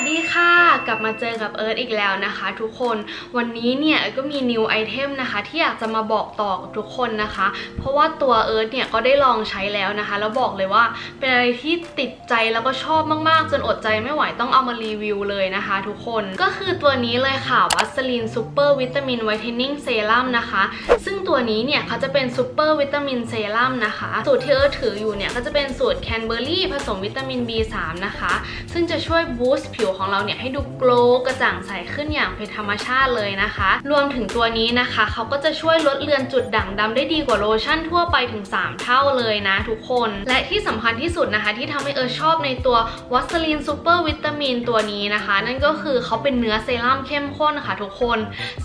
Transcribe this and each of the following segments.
วัสดีค่ะ กลับมาเจอกับเอิร์ธอีกแล้วนะคะ ทุกคนวันนี้เนี่ยก็มีนิวไอเทมนะคะ ที่อยากจะมาบอกต่อกับทุกคนนะคะ เพราะว่าตัวเอิร์ธเนี่ยก็ได้ลองใช้แล้วนะคะ แล้วบอกเลยว่าเป็นอะไรที่ติดใจแล้วก็ชอบมากๆ จนอดใจไม่ไหวต้องเอามารีวิวเลยนะคะ ทุกคนก็คือตัวนี้เลยค่ะวัสลีนซูเปอร์วิตามินไวท์เทนนิ่งเซรั่มนะคะ ซึ่งตัวนี้เนี่ยเขาจะเป็นซูเปอร์วิตามินเซรั่มนะคะสูตรที่เอิร์ธถืออยู่เนี่ยก็จะเป็นสูตรแคนเบอร์รี่ผสมวิตามิน B3 นะคะ ซึ่งจะช่วยบูสต์ผิวของเราเนี่ยให้ดูโกลกระจ่างใสขึ้นอย่างเป็นธรรมชาติเลยนะคะ รวมถึงตัวนี้นะคะเขาก็จะช่วยลดเลือนจุดด่างดำได้ดีกว่าโลชั่นทั่วไปถึง 3 เท่าเลยนะทุกคน และที่สำคัญที่สุดนะคะ ที่ทำให้เออชอบในตัววัสลีนซูเปอร์วิตามินตัวนี้นะคะ นั่นก็คือเขาเป็นเนื้อเซรั่มเข้มข้นค่ะทุกคน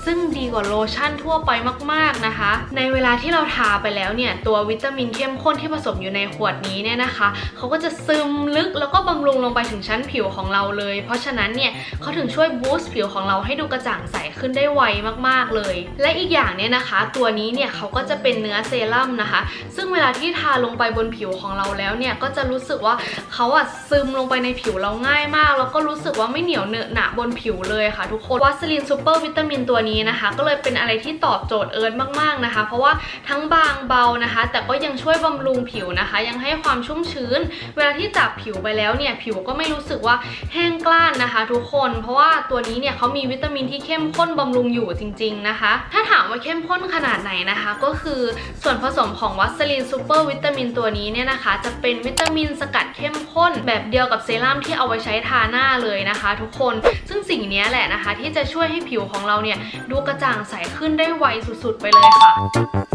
ซึ่งดีกว่าโลชั่นทั่วไปมากๆนะคะ ในเวลาที่เราทาไปแล้วเนี่ยตัววิตามินเข้มข้นที่ผสมอยู่ในขวดนี้เนี่ยนะคะเขาก็จะซึมลึกแล้วก็บำรุงลงไปถึงชั้นผิวของเราเลย เพราะฉะนั้นเนี่ยเขาถึงช่วยบูสต์ผิวของเราให้ดูกระจ่างใสขึ้นได้ไวมากๆเลย และอีกอย่างเนี่ยนะคะ ตัวนี้เนี่ยเขาก็จะเป็นเนื้อเซรั่มนะคะ ซึ่งเวลาที่ทาลงไปบนผิวของเราแล้วเนี่ยก็จะรู้สึกว่าเขาอะซึมลงไปในผิวเราง่ายมาก แล้วก็รู้สึกว่าไม่เหนียวเหนอะหนะบนผิวเลยค่ะทุกคนวัสลินซูเปอร์วิตามินตัวนี้นะคะ ก็เลยเป็นอะไรที่ตอบโจทย์เอิร์ธมากๆนะคะ เพราะว่าทั้งบางเบานะคะ แต่ก็ยังช่วยบำรุงผิวนะคะ ยังให้ความชุ่มชื้น เวลาที่จับผิวไปแล้วเนี่ยผิวก็ไม่รู้สึกว่าแห้งกล้านนะคะ ทุกคน เพราะว่าตัวนี้เนี่ยเขามีวิตามินที่เข้มข้นบำรุงอยู่จริง ๆนะคะ ถ้าถามว่าเข้มข้นขนาดไหนนะคะ ก็คือส่วนผสมของวัสลินซูเปอร์วิตามินตัวนี้เนี่ยนะคะ จะเป็นวิตามินสกัดเข้มข้น แบบเดียวกับเซรั่มที่เอาไว้ใช้ทาหน้าเลยนะคะ ทุกคน ซึ่งสิ่งนี้แหละนะคะ ที่จะช่วยให้ผิวของเราเนี่ยดูกระจ่างใสขึ้นได้ไวสุดๆ ไปเลยค่ะ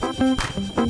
Thank you.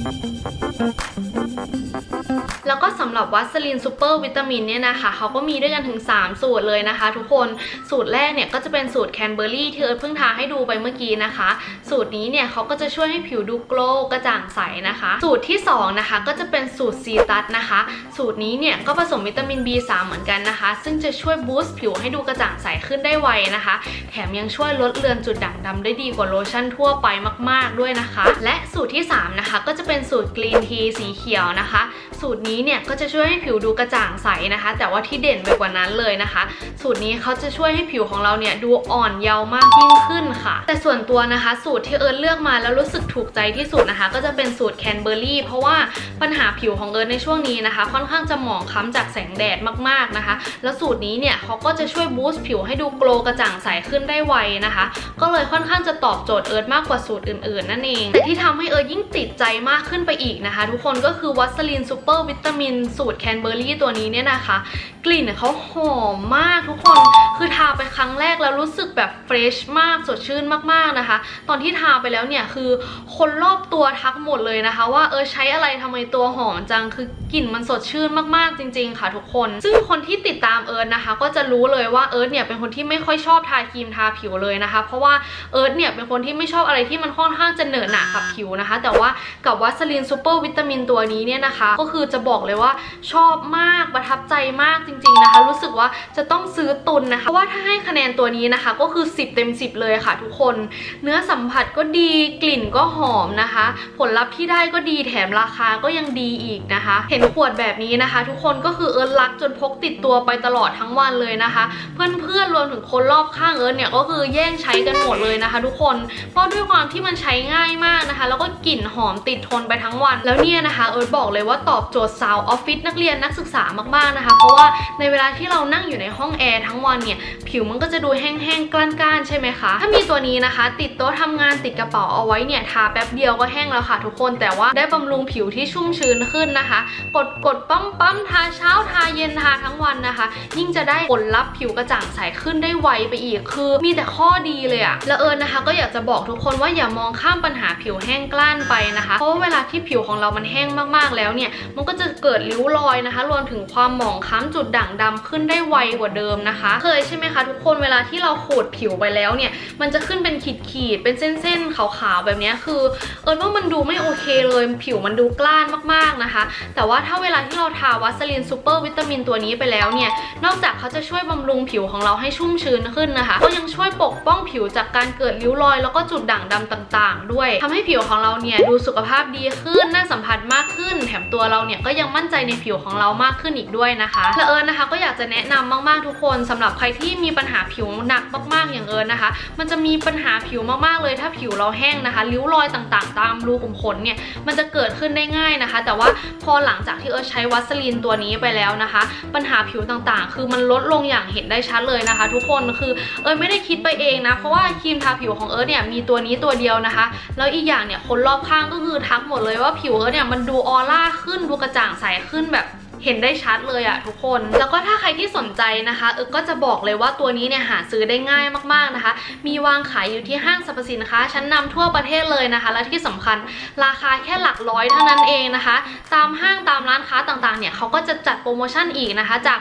แล้วก็สำหรับวัสลินซูเปอร์วิตามินเนี่ยนะคะเขาก็มีด้วยกันถึง 3 สูตรเลยนะคะ ทุกคนสูตรแรกเนี่ยก็จะเป็นสูตรแคนเบอร์รี่ที่เอิร์ธเพิ่งทาให้ดูไปเมื่อกี้นะคะ สูตรนี้เนี่ยเขาก็จะช่วยให้ผิวดูโกลว์กระจ่างใสนะคะ สูตรที่ 2 นะคะ ก็จะเป็นสูตรซีตัสนะคะ สูตรนี้เนี่ยก็ผสมวิตามิน B3 เหมือนกันนะคะ ซึ่งจะช่วยบูสต์ผิวให้ดูกระจ่างใสขึ้นได้ไวนะคะ แถมยังช่วยลดเลือนจุดด่างดำได้ดีกว่าโลชั่นทั่วไปมาก ๆด้วยนะคะ และสูตรที่ 3 นะคะ ก็จะเป็นสูตรกรีนทีสีเขียวนะคะ สูตรนี้เนี่ยก็จะช่วยให้ผิวดูกระจ่างใสนะคะ แต่ว่าที่เด่นไปกว่านั้นเลยนะคะ สูตรนี้เขาจะช่วยให้ผิวของเราเนี่ยดูอ่อนเยาว์มากยิ่งขึ้นค่ะ แต่ส่วนตัวนะคะ สูตรที่เอิร์ธเลือกมาแล้วรู้สึกถูกใจที่สุดนะคะ ก็จะเป็นสูตรแคนเบอร์รี่เพราะว่าปัญหาผิวของเอิร์ธในช่วงนี้นะคะ ค่อนข้างจะหมองคล้ำจากแสงแดดมากๆนะคะ แล้วสูตรนี้เนี่ยเขาก็จะช่วยบูสต์ผิวให้ดูโกลกระจ่างใสขึ้นได้ไวนะคะ ก็เลยค่อนข้างจะตอบโจทย์เอิร์ธมากกว่าสูตรอื่นๆ นั่นเองแต่ที่ทำให้เอิร์ธยิ่งติดใจมากขึ้นไปอีกนะคะ ทุกคนก็คือวัสลินซูเปอร์วิตตามินสูตรแคนเบอร์รี่ตัวนี้เนี่ยนะคะ กลิ่นเขาหอมมากทุกคน คือทาไปครั้งแรกแล้วรู้สึกแบบเฟรชมากสดชื่นมากๆนะคะ ตอนที่ทาไปแล้วเนี่ยคือคนรอบตัวทักหมดเลยนะคะ ว่าเออใช้อะไรทำไมตัวหอมจังคือกลิ่นมันสดชื่นมากๆจริง ๆ ค่ะทุกคน ซึ่งคนที่ติดตามเอิร์ธนะคะ ก็จะรู้เลยว่าเอิร์ธเนี่ยเป็นคนที่ไม่ค่อยชอบทาครีมทาผิวเลยนะคะ เพราะว่าเอิร์ธเนี่ยเป็นคนที่ไม่ชอบอะไรที่มันค่อนข้างจะเหนอะหนะกับผิวนะคะ แต่ว่ากับวัสลินซูเปอร์วิตามินตัวนี้เนี่ยนะคะ ก็คือจะบอกอกเลยว่าชอบมากประทับใจมากจริง ๆนะคะ รู้สึกว่าจะต้องซื้อตุนนะคะเพราะว่าถ้าให้คะแนนตัวนี้นะคะ ก็คือ 10 เต็ม 10 เลยค่ะ ทุกคน เนื้อสัมผัสก็ดีกลิ่นก็หอมนะคะ ผลลัพธ์ที่ได้ก็ดีแถมราคาก็ยังดีอีกนะคะ เห็นขวดแบบนี้นะคะ ทุกคนก็คือเอิร์ธรักจนพกติดตัวไปตลอดทั้งวันเลยนะคะ เพื่อนๆรวมถึงคนรอบข้างเอิร์ธเนี่ยก็คือแย่งใช้กันหมดเลยนะคะ ทุกคนเพราะด้วยความที่มันใช้ง่ายมากนะคะ แล้วก็กลิ่นหอมติดทนไปทั้งวัน แล้วเนี่ยนะคะ เอิร์ธบอกเลยว่าตอบโจทย์สาวออฟฟิศนักเรียนนักศึกษามากๆนะคะ เพราะว่าในเวลาที่เรานั่งอยู่ในห้องแอร์ทั้งวันเนี่ยผิวมันก็จะดูแห้งๆกล้านๆใช่ไหมคะ ถ้ามีตัวนี้นะคะ ติดโต๊ะทำงานติดกระเป๋าเอาไว้เนี่ยทาแป๊บเดียวก็แห้งแล้วค่ะทุกคนแต่ว่าได้บำรุงผิวที่ชุ่มชื้นขึ้นนะคะ กดกดปั๊มปั๊มทาเช้าทาเย็นทาทั้งวันนะคะ ยิ่งจะได้ผลลัพธ์ผิวกระจ่างใสขึ้นได้ไวไปอีกคือ มีแต่ข้อดีเลยอะแล้วเอิญนะคะ ก็อยากจะบอกทุกคนว่าอย่ามองข้ามปัญหาผิวแห้งกล้านไปนะคะ เพราะว่าเวลาที่ผิวของเรามันแห้งมากๆแล้วเนี่ยมันก็จะเกิดริ้วรอยนะคะ รวมถึงความหมองคล้ำจุดด่างดำขึ้นได้ไวกว่าเดิมนะคะ เคยใช่ไหมคะทุกคนเวลาที่เราขูดผิวไปแล้วเนี่ย มันจะขึ้นเป็นขีดๆ เป็นเส้นๆขาวๆแบบนี้คือ เอิญว่ามันดูไม่โอเคเลย ผิวมันดูกล้านมากๆนะคะ แต่ว่าถ้าเวลาที่เราทาวัสลินซูเปอร์วิตามินตัวนี้ไปแล้วเนี่ย นอกจากเขาจะช่วยบำรุงผิวของเราให้ชุ่มชื้นขึ้นนะคะก็ยังช่วยปกป้องผิวจากการเกิดริ้วรอย แล้วก็จุดด่างดำต่าง ๆ ด้วยทำให้ผิวของเราเนี่ยดูสุขภาพดีขึ้นน่าสัมผัสมากขึ้น แถมตัวเราเนี่ยก็ยังมั่นใจในผิวของเรามากขึ้นอีกด้วยนะคะและเอิญนะคะก็อยากจะแนะนำมากๆทุกคนสำหรับใครที่มีปัญหาผิวหนักมากๆอย่างเอิญนะคะ มันจะมีปัญหาผิวมากๆเลยถ้าผิวเราแห้งนะคะริ้วรอยต่างๆ ตามรูขุมขนเนี่ยมันจะเกิดขึ้นได้ง่ายนะคะ แต่ว่าพอหลังจากที่เอิญใช้วัสลินตัวนี้ไปแล้วนะคะ ปัญหาผิวต่างๆ คือมันลดลงอย่างเห็นได้ชัดเลยนะคะ ทุกคนคือเอิญไม่ได้คิดไปเองนะเพราะว่าครีมทาผิวของเอิญเนี่ยมีตัวนี้ตัวเดียวนะคะแล้วอีกอย่างเนี่ยคนรอบข้างก็คือทักหมดเลยว่าผิวเอิญเนี่ยมันดูออร่าขึ้นดูกระจ่างใสขึ้นแบบเห็นได้ชัดเลยอะทุกคน แล้วก็ถ้าใครที่สนใจนะคะเออก็จะบอกเลยว่าตัวนี้เนี่ยหาซื้อได้ง่ายมากๆนะคะ มีวางขายอยู่ที่ห้างสรรพสินค้าชั้นนำทั่วประเทศเลยนะคะ และที่สำคัญราคาแค่หลักร้อยเท่านั้นเองนะคะ ตามห้างตามร้านค้าต่างๆเนี่ยเขาก็จะจัดโปรโมชั่นอีกนะคะ จาก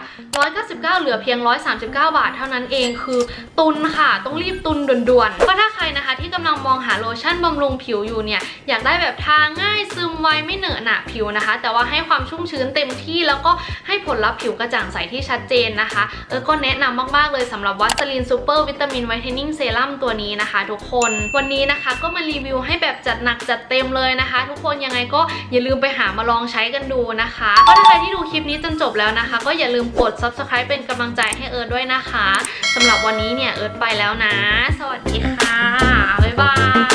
199 เหลือเพียง 139 บาทเท่านั้นเองคือตุนค่ะต้องรีบตุนด่วนๆก็ถ้า มองหาโลชั่นบำรุงผิวอยู่เนี่ยอยากได้แบบทาง่ายซึมไวไม่เหนอะหนะผิวนะคะ แต่ว่าให้ความชุ่มชื้นเต็มที่แล้วก็ให้ผลลัพธ์ผิวกระจ่างใสที่ชัดเจนนะคะเออก็แนะนำมากๆเลยสำหรับวัสลินซูเปอร์วิตามินไวท์เทนนิ่งเซรั่มตัวนี้นะคะ ทุกคนวันนี้นะคะก็มารีวิวให้แบบจัดหนักจัดเต็มเลยนะคะ ทุกคนยังไงก็อย่าลืมไปหามาลองใช้กันดูนะคะก็ถ้าใครที่ดูคลิปนี้จนจบแล้วนะคะ ก็อย่าลืมกด subscribe เป็นกำลังใจให้เอิร์ดด้วยนะคะสำหรับวันนี้เนี่ยเอิร์ดไปแล้วนะ สวัสดีค่ะ บ๊ายบาย